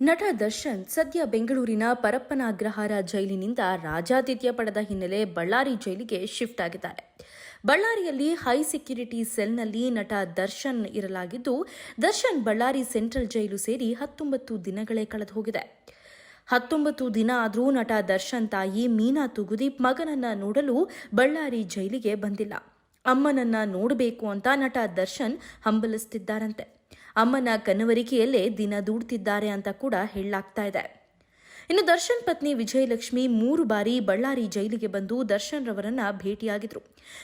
ನಟ ದರ್ಶನ್ ಸದ್ಯ ಬೆಂಗಳೂರಿನ ಪರಪ್ಪನ ಅಗ್ರಹಾರ ಜೈಲಿನಿಂದ ರಾಜಾತಿಥ್ಯ ಪಡೆದ ಹಿನ್ನೆಲೆ ಬಳ್ಳಾರಿ ಜೈಲಿಗೆ ಶಿಫ್ಟ್ ಆಗಿದ್ದಾರೆ. ಬಳ್ಳಾರಿಯಲ್ಲಿ ಹೈ ಸೆಕ್ಯೂರಿಟಿ ಸೆಲ್ನಲ್ಲಿ ನಟ ದರ್ಶನ್ ಇರಲಾಗಿದ್ದು, ದರ್ಶನ್ ಬಳ್ಳಾರಿ ಸೆಂಟ್ರಲ್ ಜೈಲು ಸೇರಿ ಹತ್ತೊಂಬತ್ತು ದಿನಗಳೇ ಕಳೆದು ಹೋಗಿದೆ. ಹತ್ತೊಂಬತ್ತು ದಿನ ಆದರೂ ನಟ ದರ್ಶನ್ ತಾಯಿ ಮೀನಾ ತುಗುದೀಪ್ ಮಗನನ್ನ ನೋಡಲು ಬಳ್ಳಾರಿ ಜೈಲಿಗೆ ಬಂದಿಲ್ಲ. ಅಮ್ಮನನ್ನ ನೋಡಬೇಕು ಅಂತ ನಟ ದರ್ಶನ್ ಹಂಬಲಿಸ್ತಿದ್ದಾರಂತೆ. ಅಮ್ಮನ ಕನವರಿಕೆಯಲ್ಲೇ ದಿನ ದೂಡ್ತಿದ್ದಾರೆ ಅಂತ ಕೂಡ ಹೇಳಲಾಗ್ತಾ ಇದೆ. ಇನ್ನು ದರ್ಶನ್ ಪತ್ನಿ ವಿಜಯಲಕ್ಷ್ಮಿ ಮೂರು ಬಾರಿ ಬಳ್ಳಾರಿ ಜೈಲಿಗೆ ಬಂದು ದರ್ಶನ್ ರವರನ್ನ ಭೇಟಿಯಾಗಿದ್ರು.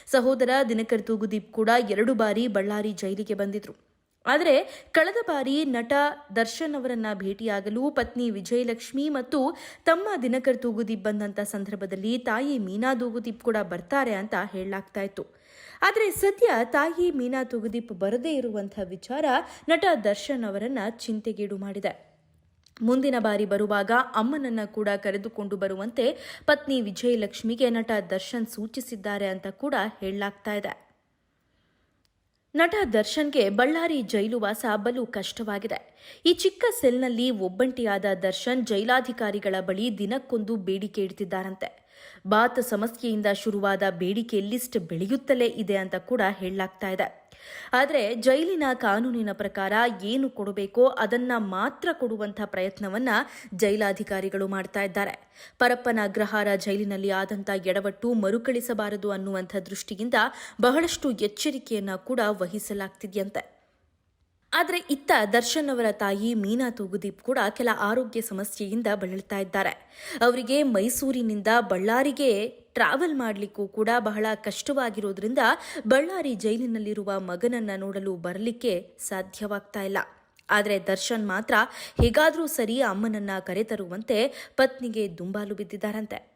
ಸಹೋದರ ದಿನಕರ್ ತೂಗುದೀಪ್ ಕೂಡ ಎರಡು ಬಾರಿ ಬಳ್ಳಾರಿ ಜೈಲಿಗೆ ಬಂದಿದ್ರು. ಆದರೆ ಕಳೆದ ಬಾರಿ ನಟ ದರ್ಶನ್ ಅವರನ್ನ ಭೇಟಿಯಾಗಲು ಪತ್ನಿ ವಿಜಯಲಕ್ಷ್ಮಿ ಮತ್ತು ತಮ್ಮ ದಿನಕರ್ ತೂಗುದೀಪ್ ಬಂದಂತ ಸಂದರ್ಭದಲ್ಲಿ ತಾಯಿ ಮೀನಾ ತೂಗುದೀಪ್ ಕೂಡ ಬರ್ತಾರೆ ಅಂತ ಹೇಳಲಾಗ್ತಾ ಇತ್ತು. ಆದರೆ ಸದ್ಯ ತಾಯಿ ಮೀನಾ ತೂಗುದೀಪ್ ಬರದೇ ಇರುವಂತಹ ವಿಚಾರ ನಟ ದರ್ಶನ್ ಅವರನ್ನ ಚಿಂತೆಗೀಡು ಮಾಡಿದೆ. ಮುಂದಿನ ಬಾರಿ ಬರುವಾಗ ಅಮ್ಮನನ್ನ ಕೂಡ ಕರೆದುಕೊಂಡು ಬರುವಂತೆ ಪತ್ನಿ ವಿಜಯಲಕ್ಷ್ಮಿಗೆ ನಟ ದರ್ಶನ್ ಸೂಚಿಸಿದ್ದಾರೆ ಅಂತ ಕೂಡ ಹೇಳಲಾಗ್ತಾ ಇದೆ. ನಟ ದರ್ಶನ್ಗೆ ಬಳ್ಳಾರಿ ಜೈಲು ವಾಸ ಬಲು ಕಷ್ಟವಾಗಿದೆ. ಈ ಚಿಕ್ಕ ಸೆಲ್ನಲ್ಲಿ ಒಬ್ಬಂಟಿಯಾದ ದರ್ಶನ್ ಜೈಲಾಧಿಕಾರಿಗಳ ಬಳಿ ದಿನಕ್ಕೊಂದು ಬೇಡಿಕೆ ಇಡ್ತಿದ್ದಾರಂತೆ. ಬಾತ್ ಸಮಸ್ಯೆಯಿಂದ ಶುರುವಾದ ಬೇಡಿಕೆ ಲಿಸ್ಟ್ ಬೆಳೆಯುತ್ತಲೇ ಇದೆ ಅಂತ ಕೂಡ ಹೇಳಲಾಗ್ತಾ ಇದೆ. ಆದರೆ ಜೈಲಿನ ಕಾನೂನಿನ ಪ್ರಕಾರ ಏನು ಕೊಡಬೇಕೋ ಅದನ್ನ ಮಾತ್ರ ಕೊಡುವಂಥ ಪ್ರಯತ್ನವನ್ನ ಜೈಲಾಧಿಕಾರಿಗಳು ಮಾಡ್ತಾ ಇದ್ದಾರೆ. ಪರಪ್ಪನ ಅಗ್ರಹಾರ ಜೈಲಿನಲ್ಲಿ ಆದಂಥ ಎಡವಟ್ಟು ಮರುಕಳಿಸಬಾರದು ಅನ್ನುವಂಥ ದೃಷ್ಟಿಯಿಂದ ಬಹಳಷ್ಟು ಎಚ್ಚರಿಕೆಯನ್ನ ಕೂಡ ವಹಿಸಲಾಗ್ತಿದೆಯಂತೆ. ಆದರೆ ಇತ್ತ ದರ್ಶನ್ ಅವರ ತಾಯಿ ಮೀನಾ ತೂಗುದೀಪ್ ಕೂಡ ಕೆಲ ಆರೋಗ್ಯ ಸಮಸ್ಯೆಯಿಂದ ಬಳಲ್ತಾ ಇದ್ದಾರೆ. ಅವರಿಗೆ ಮೈಸೂರಿನಿಂದ ಬಳ್ಳಾರಿಗೆ ಟ್ರಾವೆಲ್ ಮಾಡಲಿಕ್ಕೂ ಕೂಡ ಬಹಳ ಕಷ್ಟವಾಗಿರೋದ್ರಿಂದ ಬಳ್ಳಾರಿ ಜೈಲಿನಲ್ಲಿರುವ ಮಗನನ್ನ ನೋಡಲು ಬರಲಿಕ್ಕೆ ಸಾಧ್ಯವಾಗ್ತಾ ಇಲ್ಲ. ಆದರೆ ದರ್ಶನ್ ಮಾತ್ರ ಹೇಗಾದರೂ ಸರಿ ಅಮ್ಮನನ್ನ ಕರೆತರುವಂತೆ ಪತ್ನಿಗೆ ದುಂಬಾಲು ಬಿದ್ದಿದ್ದಾರಂತೆ.